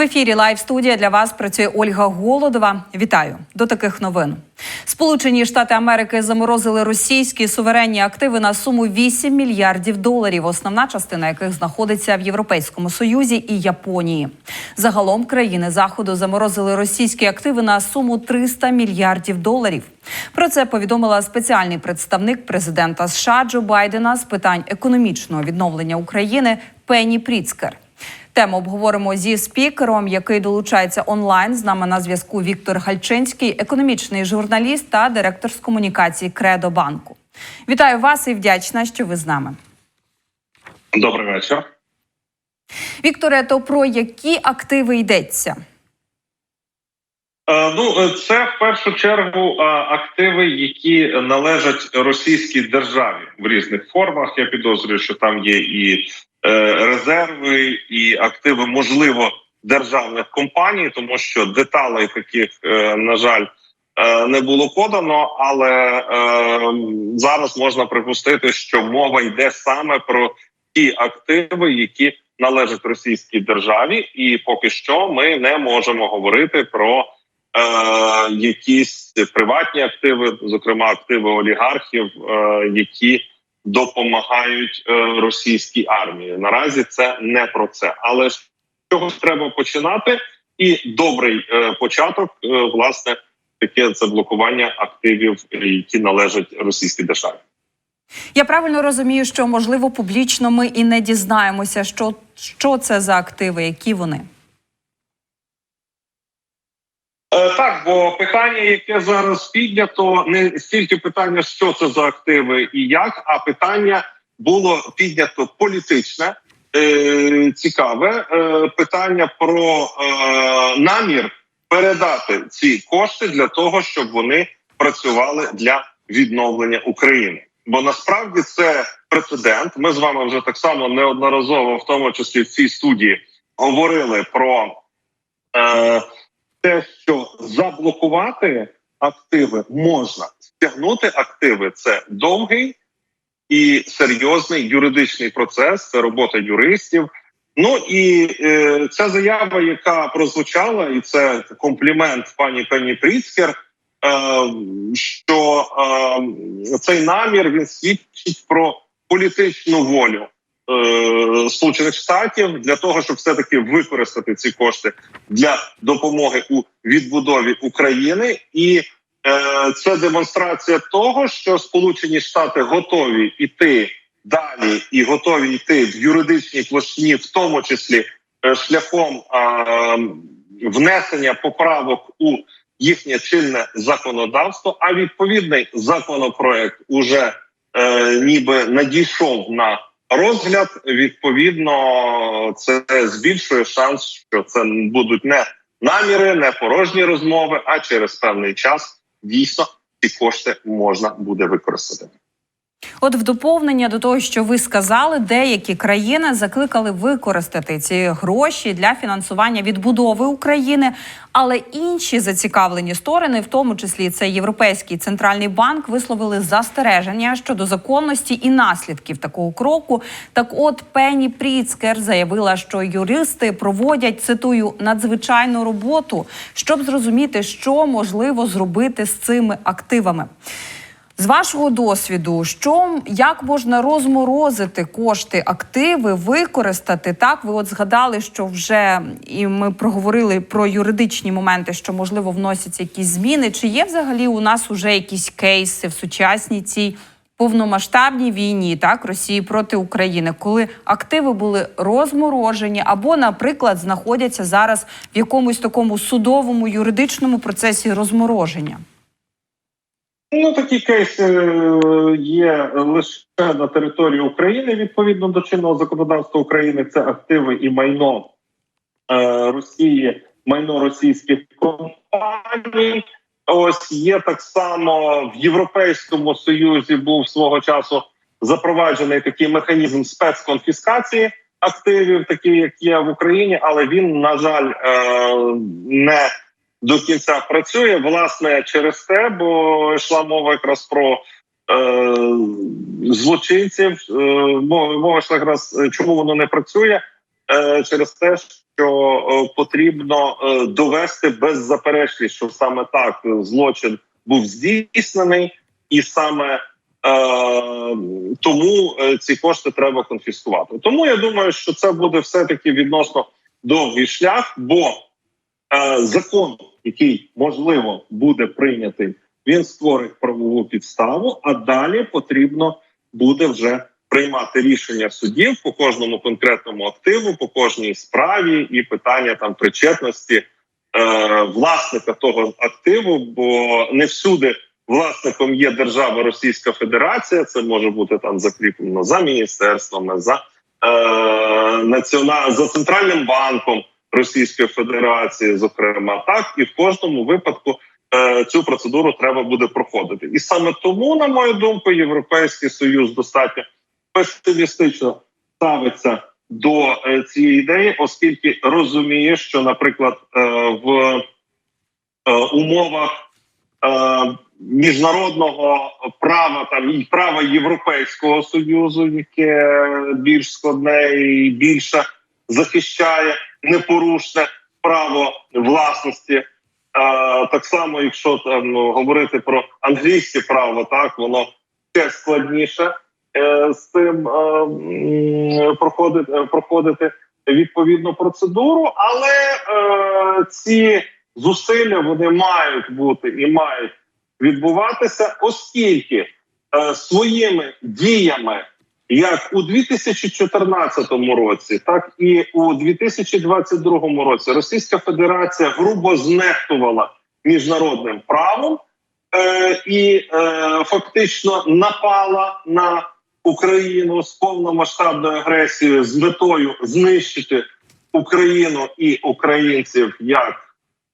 В ефірі Лайв студія для вас працює Ольга Голодова. Вітаю до таких новин. Сполучені Штати Америки заморозили російські суверенні активи на суму 8 мільярдів доларів, основна частина яких знаходиться в Європейському Союзі і Японії. Загалом країни заходу заморозили російські активи на суму 300 мільярдів доларів. Про це повідомила спеціальний представник президента США Джо Байдена з питань економічного відновлення України Пенні Пріцкер. Тему обговоримо зі спікером, який долучається онлайн. З нами на зв'язку Віктор Гальчинський, економічний журналіст та директор з комунікації Кредо банку. Вітаю вас і вдячна, що ви з нами. Добрий вечір. Вікторе, то про які активи йдеться? Е, Ну, це в першу чергу е, активи, які належать російській державі в різних формах. Я підозрюю, що там є і е, резерви, і активи, можливо, державних компаній, тому що деталей таких, е, на жаль, е, не було подано. Але е, зараз можна припустити, що мова йде саме про ті активи, які належать російській державі, і поки що ми не можемо говорити про. Е, якісь приватні активи, зокрема активи олігархів, е, які допомагають е, російській армії. Наразі це не про це, але з чого треба починати, і добрий е, початок, е, власне, таке це блокування активів, які належать російській державі. Я правильно розумію, що можливо публічно ми і не дізнаємося, що, що це за активи, які вони. Е, Так, бо питання, яке зараз піднято, не стільки питання, що це за активи і як, а питання було піднято політичне, е, цікаве е, питання про намір передати ці кошти для того, щоб вони працювали для відновлення України. Бо насправді це прецедент. Ми з вами вже так само неодноразово, в тому числі в цій студії, говорили про. Те, що заблокувати активи можна, стягнути активи це довгий і серйозний юридичний процес, це робота юристів. Ну і е, ця заява, яка прозвучала, і це комплімент пані Пенні Пріцкер, е, що е, цей намір він свідчить про політичну волю Е, Сполучених Штатів для того, щоб все таки використати ці кошти для допомоги у відбудові України, і е, це демонстрація того, що Сполучені Штати готові йти далі і готові йти в юридичній площині, в тому числі е, шляхом е, внесення поправок у їхнє чинне законодавство. А відповідний законопроект уже е, ніби надійшов на розгляд. Відповідно, це збільшує шанс, що це будуть не наміри, не порожні розмови, а через певний час дійсно ці кошти можна буде використати. От в доповнення до того, що ви сказали, деякі країни закликали використати ці гроші для фінансування відбудови України, але інші зацікавлені сторони, в тому числі це Європейський центральний банк, висловили застереження щодо законності і наслідків такого кроку. Так, от Пенні Пріцкер заявила, що юристи проводять цитую надзвичайну роботу, щоб зрозуміти, що можливо зробити з цими активами. З вашого досвіду, що як можна розморозити кошти, активи, використати так? Ви от згадали, що вже і ми проговорили про юридичні моменти, що можливо вносяться якісь зміни. Чи є взагалі у нас уже якісь кейси в сучасній цій повномасштабній війні, так Росії проти України, коли активи були розморожені або, наприклад, знаходяться зараз в якомусь такому судовому юридичному процесі розмороження? Ну, такі кейси е, є лише на території України відповідно до чинного законодавства України. Це активи і майно е, Росії, майно російських компаній. Ось є так само в Європейському Союзі був свого часу запроваджений такий механізм спецконфіскації активів, такий як є в Україні, але він на жаль е, не до кінця працює власне через те, бо йшла мова якраз про е, злочинців. Е, мова йшла якраз чому воно не працює е, через те, що е, потрібно е, довести беззаперечність, що саме так е, злочин був здійснений, і саме е, тому е, ці кошти треба конфіскувати. Тому я думаю, що це буде все таки відносно довгий шлях, бо е, закон, який можливо буде прийнятий, він створить правову підставу, а далі потрібно буде вже приймати рішення судів по кожному конкретному активу, по кожній справі і питання там причетності е, власника того активу, бо не всюди власником є держава Російська Федерація. Це може бути там закріплено за міністерствами, за е, націонал за центральним банком Російської Федерації, зокрема, так і в кожному випадку. е, Цю процедуру треба буде проходити, і саме тому, на мою думку, європейський союз достатньо песимістично ставиться до е, цієї ідеї, оскільки розуміє, що, наприклад, е, в е, умовах е, міжнародного права там і права Європейського союзу, яке більш складне і більше захищає непорушне право власності. Е, так само, якщо там ну, говорити про англійське право, так воно ще складніше е, з цим е, проходити, е, проходити відповідну процедуру, але е, ці зусилля вони мають бути і мають відбуватися, оскільки е, своїми діями, як у 2014 році, так і у 2022 році, Російська Федерація грубо знехтувала міжнародним правом е, і е, фактично напала на Україну з повномасштабною агресією з метою знищити Україну і українців як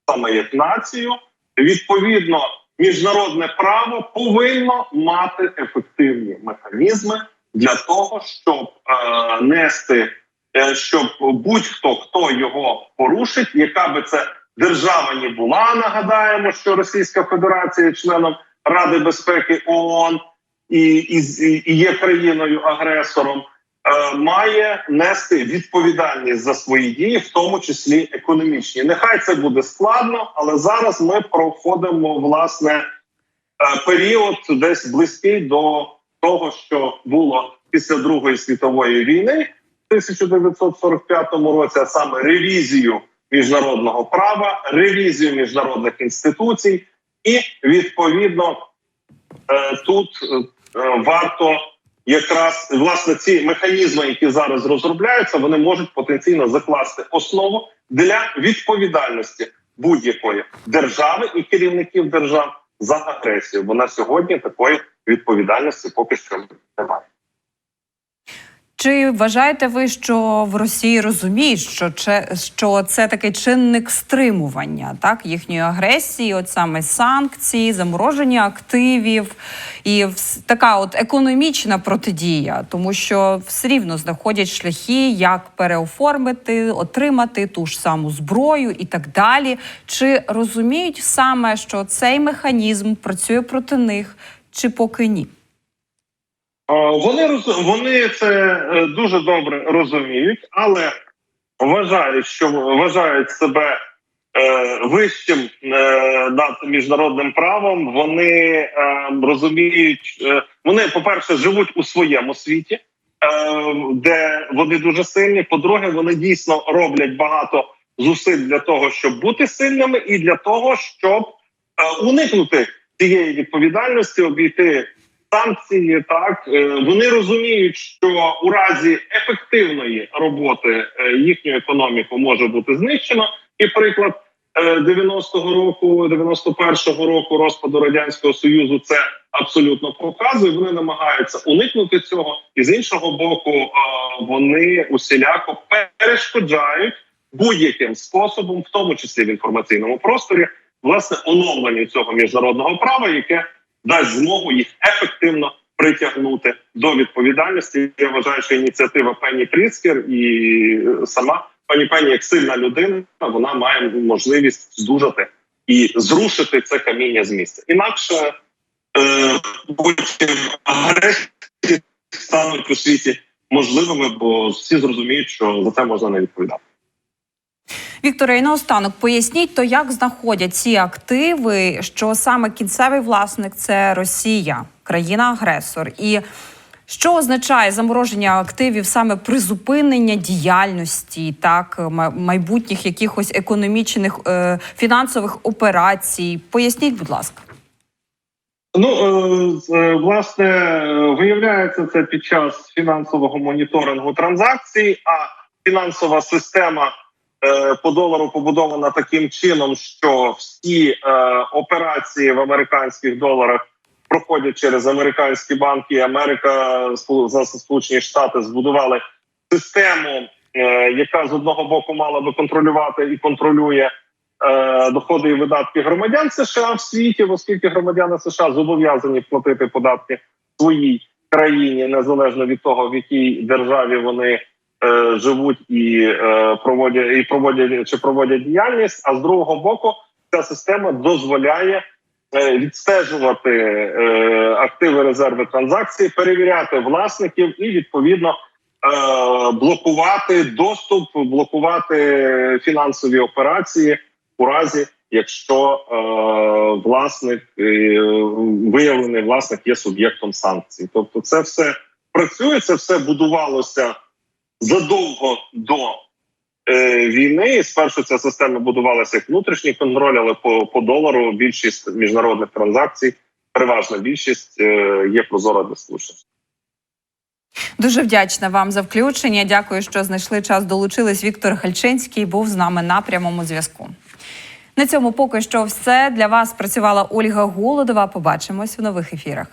саме як націю. Відповідно, міжнародне право повинно мати ефективні механізми для того, щоб е, нести, е, щоб будь-хто хто його порушить, яка би це держава не була. Нагадаємо, що Російська Федерація є членом Ради безпеки ООН і, і, і є країною агресором. е, Має нести відповідальність за свої дії, в тому числі економічні. Нехай це буде складно, але зараз ми проходимо власне е, період десь близький до того, що було після Другої світової війни в 1945 році, а саме ревізію міжнародного права, ревізію міжнародних інституцій, і відповідно е, тут е, варто якраз власне ці механізми, які зараз розробляються, вони можуть потенційно закласти основу для відповідальності будь-якої держави і керівників держав за агресію. Бо на сьогодні такої відповідальності поки що немає. Чи вважаєте ви, що в Росії розуміють, що що це такий чинник стримування так їхньої агресії, от саме санкції, замороження активів і така от економічна протидія, тому що все рівно знаходять шляхи, як переоформити, отримати ту ж саму зброю і так далі. Чи розуміють саме, що цей механізм працює проти них, чи поки ні? Вони роз- вони це е, дуже добре розуміють, але вважають, що вважають себе е, вищим е, над міжнародним правом. Вони е, розуміють, е, вони, по-перше, живуть у своєму світі, е, де вони дуже сильні. По-друге, вони дійсно роблять багато зусиль для того, щоб бути сильними, і для того, щоб е, уникнути цієї відповідальності, обійти санкції. Так Е, вони розуміють, що у разі ефективної роботи е, їхню економіку може бути знищено. І приклад е, 90-го року, 91-го року розпаду радянського союзу це абсолютно показує. Вони намагаються уникнути цього, і з іншого боку, е, вони усіляко перешкоджають будь-яким способом, в тому числі в інформаційному просторі, власне оновленню цього міжнародного права, яке дасть змогу їх ефективно притягнути до відповідальності. Я вважаю, що ініціатива пані Пріцкер і е, сама пані Пені, як сильна людина, вона має можливість здужати і зрушити це каміння з місця. Інакше е, потім агресії стануть у світі можливими, бо всі зрозуміють, що за це можна не відповідати. Вікторе, і наостанок поясніть, то як знаходять ці активи, що саме кінцевий власник це Росія, країна-агресор, і що означає замороження активів саме призупинення діяльності, так майбутніх якихось економічних е, фінансових операцій? Поясніть, будь ласка. Ну е, е, власне виявляється це під час фінансового моніторингу транзакцій. А фінансова система по долару побудована таким чином, що всі е, операції в американських доларах проходять через американські банки. Америка Сполучені Штати збудували систему, е, яка з одного боку мала би контролювати і контролює е, доходи і видатки громадян США в світі, оскільки громадяни США зобов'язані платити податки своїй країні незалежно від того, в якій державі вони е, живуть і е, проводять і проводять чи проводять діяльність. А з другого боку, ця система дозволяє е, відстежувати е, активи резерви транзакцій, перевіряти власників і відповідно. е, Блокувати доступ, блокувати фінансові операції у разі, якщо е, власник е, виявлений власник є суб'єктом санкцій. Тобто, це все працює, це все будувалося задовго до е, війни. Спершу ця система будувалася як внутрішній контроль, але по, по долару більшість міжнародних транзакцій, переважна більшість е, є прозора для слушних. Дуже вдячна вам за включення. Дякую, що знайшли час. Долучились. Віктор Гальчинський був з нами на прямому зв'язку. На цьому поки що все для вас працювала Ольга Голодова. Побачимось в нових ефірах.